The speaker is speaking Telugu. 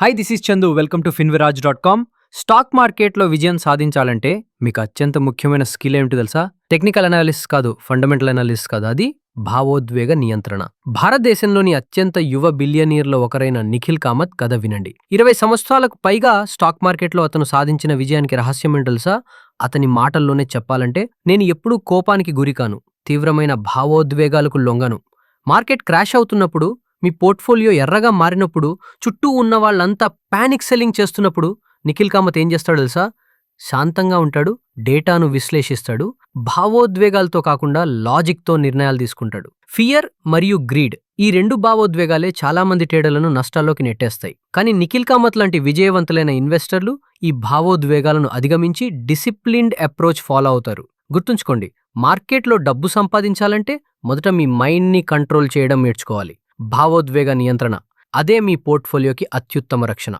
Hi this is Chandu welcome to ఫిన్విరాజ్ dot com stock మార్కెట్లో విజయం సాధించాలంటే మీకు అత్యంత ముఖ్యమైన స్కిల్ ఏమిటి తెలుసా? టెక్నికల్ అనాలిసిస్ కాదు ఫండమెంటల్ అనాలిసిస్ కాదు. అది భావోద్వేగ నియంత్రణ. భారతదేశంలోని అత్యంత యువ బిలియనీర్లో ఒకరైన నిఖిల్ కామత్ కథ వినండి. ఇరవై సంవత్సరాలకు పైగా స్టాక్ మార్కెట్లో అతను సాధించిన విజయానికి రహస్యం ఏంటి తెలుసా? అతని మాటల్లోనే చెప్పాలంటే నేను ఎప్పుడూ కోపానికి గురికాను తీవ్రమైన భావోద్వేగాలకు లొంగను. మార్కెట్ క్రాష్ అవుతున్నప్పుడు మీ పోర్ట్ఫోలియో ఎర్రగా మారినప్పుడు చుట్టూ ఉన్న వాళ్ళంతా పానిక్ సెల్లింగ్ చేస్తున్నప్పుడు నిఖిల్ కామత్ ఏం చేస్తాడో తెలుసా? శాంతంగా ఉంటాడు డేటాను విశ్లేషిస్తాడు భావోద్వేగాలతో కాకుండా లాజిక్తో నిర్ణయాలు తీసుకుంటాడు. ఫియర్ మరియు గ్రీడ్ ఈ రెండు భావోద్వేగాలే చాలా మంది ట్రేడర్లను నష్టాల్లోకి నెట్టేస్తాయి. కానీ నిఖిల్ కామత్ లాంటి విజయవంతులైన ఇన్వెస్టర్లు ఈ భావోద్వేగాలను అధిగమించి డిసిప్లిన్డ్ అప్రోచ్ ఫాలో అవుతారు. గుర్తుంచుకోండి మార్కెట్లో డబ్బు సంపాదించాలంటే మొదట మీ మైండ్ని కంట్రోల్ చేయడం నేర్చుకోవాలి. భావోద్వేగ నియంత్రణ. అదే మీ పోర్ట్ఫోలియోకి అత్యుత్తమ రక్షణ.